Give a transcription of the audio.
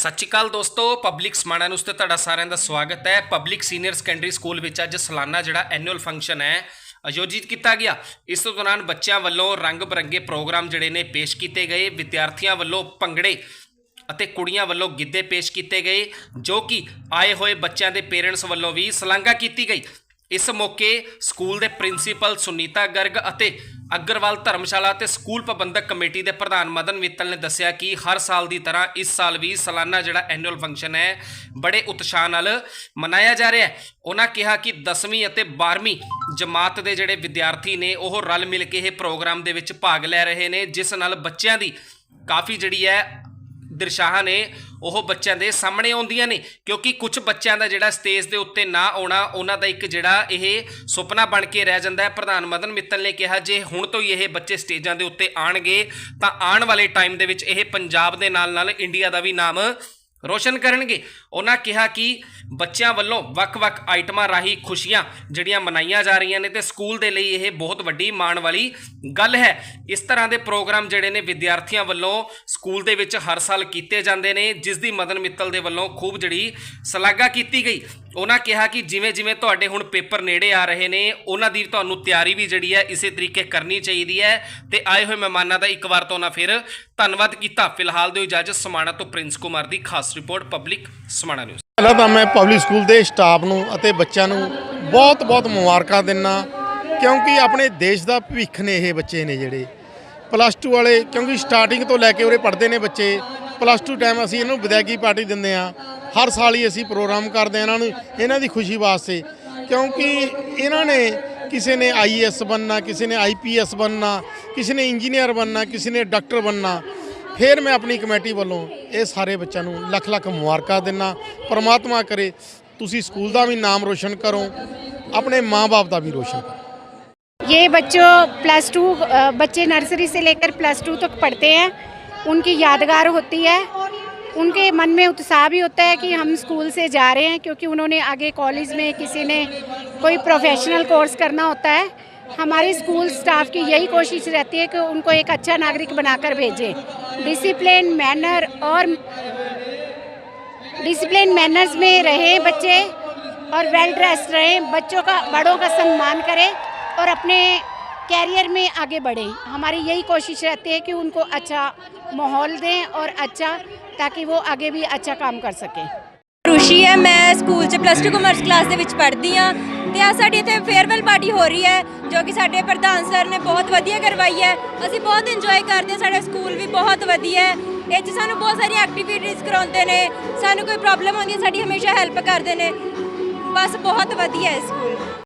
ਸਤਿ ਸ਼੍ਰੀ ਅਕਾਲ ਦੋਸਤੋ public Samana news ਤੇ ਤੁਹਾਡਾ ਸਾਰਿਆਂ ਦਾ ਸਵਾਗਤ ਹੈ। ਪਬਲਿਕ ਸੀਨੀਅਰ ਸੈਕੰਡਰੀ ਸਕੂਲ ਵਿੱਚ ਅੱਜ ਸਾਲਾਨਾ ਜਿਹੜਾ ਐਨੂਅਲ ਫੰਕਸ਼ਨ ਹੈ, ਆਯੋਜਿਤ ਕੀਤਾ ਗਿਆ। ਇਸ ਦੌਰਾਨ ਬੱਚਿਆਂ ਵੱਲੋਂ ਰੰਗ ਬਰੰਗੇ ਪ੍ਰੋਗਰਾਮ ਜਿਹੜੇ ਨੇ ਪੇਸ਼ ਕੀਤੇ ਗਏ। ਵਿਦਿਆਰਥੀਆਂ ਵੱਲੋਂ ਭੰਗੜੇ ਅਤੇ ਕੁੜੀਆਂ ਵੱਲੋਂ ਗਿੱਧੇ ਪੇਸ਼ ਕੀਤੇ ਗਏ, ਜੋ ਕਿ ਆਏ ਹੋਏ ਬੱਚਿਆਂ ਦੇ ਪੇਰੈਂਟਸ ਵੱਲੋਂ ਵੀ ਸ਼ਲਾਘਾ ਕੀਤੀ ਗਈ। ਇਸ ਮੌਕੇ ਸਕੂਲ ਦੇ ਪ੍ਰਿੰਸੀਪਲ ਸੁਨੀਤਾ ਗਰਗ ਅਤੇ ਅਗਰਵਾਲ ਧਰਮਸ਼ਾਲਾ ਤੇ ਸਕੂਲ ਪ੍ਰਬੰਧਕ ਕਮੇਟੀ ਦੇ ਪ੍ਰਧਾਨ ਮਦਨ ਮਿੱਤਲ ਨੇ ਦੱਸਿਆ ਕਿ ਹਰ ਸਾਲ ਦੀ ਤਰ੍ਹਾਂ ਇਸ ਸਾਲ ਵੀ ਸਾਲਾਨਾ ਜਿਹੜਾ ਐਨੂਅਲ ਫੰਕਸ਼ਨ ਹੈ, ਬੜੇ ਉਤਸ਼ਾਹ ਨਾਲ ਮਨਾਇਆ ਜਾ ਰਿਹਾ ਹੈ। ਉਹਨਾਂ ਕਿਹਾ ਕਿ 10ਵੀਂ ਅਤੇ 12ਵੀਂ ਜਮਾਤ ਦੇ ਜਿਹੜੇ ਵਿਦਿਆਰਥੀ ਨੇ, ਉਹ ਰਲ ਮਿਲ ਕੇ ਇਹ ਪ੍ਰੋਗਰਾਮ ਦੇ ਵਿੱਚ ਭਾਗ ਲੈ ਰਹੇ ਨੇ, ਜਿਸ ਨਾਲ ਬੱਚਿਆਂ ਦੀ ਕਾਫੀ ਜਿਹੜੀ ਹੈ ਦਿਰਸ਼ਾਹਾਂ ਨੇ ਉਹ ਬੱਚਿਆਂ ਦੇ ਸਾਹਮਣੇ ਆਉਂਦੀਆਂ ਨੇ, ਕਿਉਂਕਿ ਕੁਝ ਬੱਚਿਆਂ ਦਾ ਜਿਹੜਾ ਸਟੇਜ ਦੇ ਉੱਤੇ ਨਾ ਆਉਣਾ, ਉਹਨਾਂ ਦਾ ਇੱਕ ਜਿਹੜਾ ਇਹ ਸੁਪਨਾ ਬਣ ਕੇ ਰਹਿ ਜਾਂਦਾ ਹੈ। ਪ੍ਰਧਾਨ ਮਦਨ ਮਿੱਤਲ ਨੇ ਕਿਹਾ, ਜੇ ਹੁਣ ਤੋਂ ਹੀ ਇਹ ਬੱਚੇ ਸਟੇਜਾਂ ਦੇ ਉੱਤੇ ਆਣਗੇ ਤਾਂ ਆਉਣ ਵਾਲੇ ਟਾਈਮ ਦੇ ਵਿੱਚ ਇਹ ਪੰਜਾਬ ਦੇ ਨਾਲ ਨਾਲ ਇੰਡੀਆ ਦਾ ਵੀ ਨਾਮ ਰੋਸ਼ਨ ਕਰਨਗੇ। ਉਹਨਾਂ ਕਿਹਾ ਕਿ ਬੱਚਿਆਂ ਵੱਲੋਂ ਵੱਖ-ਵੱਖ ਆਈਟਮਾਂ ਰਾਹੀਂ ਖੁਸ਼ੀਆਂ ਜਿਹੜੀਆਂ ਮਨਾਈਆਂ ਜਾ ਰਹੀਆਂ ਨੇ ਤੇ ਸਕੂਲ ਦੇ ਲਈ ਇਹ ਬਹੁਤ ਵੱਡੀ ਮਾਣ ਵਾਲੀ ਗੱਲ ਹੈ। ਇਸ ਤਰ੍ਹਾਂ ਦੇ ਪ੍ਰੋਗਰਾਮ ਜਿਹੜੇ ਨੇ ਵਿਦਿਆਰਥੀਆਂ ਵੱਲੋਂ ਸਕੂਲ ਦੇ ਵਿੱਚ ਹਰ ਸਾਲ ਕੀਤੇ ਜਾਂਦੇ ਨੇ, ਜਿਸ ਦੀ ਮਦਨ ਮਿੱਤਲ ਦੇ ਵੱਲੋਂ ਖੂਬ ਜਿਹੜੀ ਸ਼ਲਾਘਾ ਕੀਤੀ ਗਈ। ਉਹਨਾਂ ਕਿਹਾ ਕਿ ਜਿਵੇਂ ਜਿਵੇਂ ਤੁਹਾਡੇ ਹੁਣ ਪੇਪਰ ਨੇੜੇ ਆ ਰਹੇ ਨੇ, ਉਹਨਾਂ ਦੀ ਤੁਹਾਨੂੰ ਤਿਆਰੀ ਵੀ ਜਿਹੜੀ ਹੈ ਇਸੇ ਤਰੀਕੇ ਕਰਨੀ ਚਾਹੀਦੀ ਹੈ ਤੇ ਆਏ ਹੋਏ ਮਹਿਮਾਨਾਂ ਦਾ ਇੱਕ ਵਾਰ ਤੋਂ ਨਾ ਫਿਰ ਧੰਨਵਾਦ ਕੀਤਾ। ਫਿਲਹਾਲ ਦੇ ਇਜਾਜ਼ਤ ਸਮਾਣਾ ਤੋਂ ਪ੍ਰਿੰਸ ਕੁਮਾਰ ਦੀ ਖਾਸ ਰਿਪੋਰਟ ਪਬਲਿਕ ਸਮਾਣਾ ਨਿਊਜ਼ ਪਹਿਲਾਂ ਤਾਂ ਮੈਂ ਪਬਲਿਕ ਸਕੂਲ ਦੇ ਸਟਾਫ ਨੂੰ ਅਤੇ ਬੱਚਿਆਂ ਨੂੰ ਬਹੁਤ-ਬਹੁਤ ਮੁਬਾਰਕਾਂ ਦਿੰਨਾ ਕਿਉਂਕਿ ਆਪਣੇ ਦੇਸ਼ ਦਾ ਭਵਿੱਖ ਨੇ ਇਹ ਬੱਚੇ ਨੇ ਜਿਹੜੇ। ਪਲੱਸ 2 ਵਾਲੇ, ਕਿਉਂਕਿ ਸਟਾਰਟਿੰਗ ਤੋਂ ਲੈ ਕੇ ਉਰੇ ਪੜ੍ਹਦੇ ਨੇ ਬੱਚੇ। ਪਲੱਸ 2 ਟਾਈਮ ਅਸੀਂ ਇਹਨੂੰ ਵਿਦਾਇਗੀ ਪਾਰਟੀ ਦਿੰਦੇ ਆ ਹਰ ਸਾਲ ਹੀ ਅਸੀਂ ਪ੍ਰੋਗਰਾਮ ਕਰਦੇ ਆ ਇਹਨਾਂ ਨੂੰ, ਇਹਨਾਂ ਦੀ ਖੁਸ਼ੀ ਵਾਸਤੇ। ਕਿਉਂਕਿ ਇਹਨਾਂ ਨੇ ਕਿਸੇ ਨੇ ਆਈਐਸ ਬਣਨਾ, ਕਿਸੇ ਨੇ ਆਈਪੀਐਸ ਬਣਨਾ, ਕਿਸੇ ਨੇ ਇੰਜੀਨੀਅਰ ਬਣਨਾ, ਕਿਸੇ ਨੇ ਡਾਕਟਰ ਬਣਨਾ। ਫਿਰ ਮੈਂ ਆਪਣੀ ਕਮੇਟੀ ਵੱਲੋਂ ਇਹ ਸਾਰੇ ਬੱਚਿਆਂ ਨੂੰ ਲੱਖ ਲੱਖ ਮੁਬਾਰਕਾਂ ਦਿੰਨਾ ਪ੍ਰਮਾਤਮਾ ਕਰੇ ਤੁਸੀਂ ਸਕੂਲ ਦਾ ਵੀ ਨਾਮ ਰੋਸ਼ਨ ਕਰੋ ਆਪਣੇ ਮਾਪੇ ਦਾ ਵੀ ਰੋਸ਼ਨ ਕਰੋ ये बच्चों प्लस टू बच्चे नर्सरी से लेकर प्लस टू तक पढ़ते हैं उनकी यादगार होती है उनके मन में उत्साह भी होता है कि हम स्कूल से जा रहे हैं क्योंकि उन्होंने आगे कॉलेज में किसी ने कोई प्रोफेशनल कोर्स करना होता है हमारे स्कूल स्टाफ की यही कोशिश रहती है कि उनको एक अच्छा नागरिक बनाकर भेजें। डिसिप्लिन, मैनर और डिसिप्लिन, मैनर्स में रहें बच्चे और वेल ड्रेस्ड रहें, बच्चों का, बड़ों का सम्मान करें और अपने कैरियर में आगे बढ़ें। हमारी यही कोशिश रहती है कि उनको अच्छा माहौल दें और अच्छा ताकि वो आगे भी अच्छा काम कर सकें। ਰੁਸ਼ੀ ਹੈ ਮੈਂ ਸਕੂਲ 'ਚ ਪਲੱਸ 2 ਕਮਰਸ ਕਲਾਸ ਦੇ ਵਿੱਚ ਪੜ੍ਹਦੀ ਆ ਤੇ ਆ ਸਾਡੀ ਇੱਥੇ ਫੇਅਰਵੈਲ ਪਾਰਟੀ ਹੋ ਰਹੀ ਹੈ ਜੋ ਕਿ ਸਾਡੇ ਪ੍ਰਧਾਨ ਸਰ ਨੇ ਬਹੁਤ ਵਧੀਆ ਕਰਵਾਈ ਹੈ। ਅਸੀਂ ਬਹੁਤ ਇੰਜੋਏ ਕਰਦੇ ਹਾਂ ਸਾਡਾ ਸਕੂਲ ਵੀ ਬਹੁਤ ਵਧੀਆ ਹੈ। ਇਹ 'ਚ ਸਾਨੂੰ ਬਹੁਤ ਸਾਰੀ ਐਕਟੀਵਿਟੀਜ਼ ਕਰਾਉਂਦੇ ਨੇ ਸਾਨੂੰ ਕੋਈ ਪ੍ਰੋਬਲਮ ਆਉਂਦੀ ਹੈ ਸਾਡੀ ਹਮੇਸ਼ਾ ਹੈਲਪ ਕਰਦੇ ਨੇ। ਬਸ ਬਹੁਤ ਵਧੀਆ ਹੈ ਸਕੂਲ।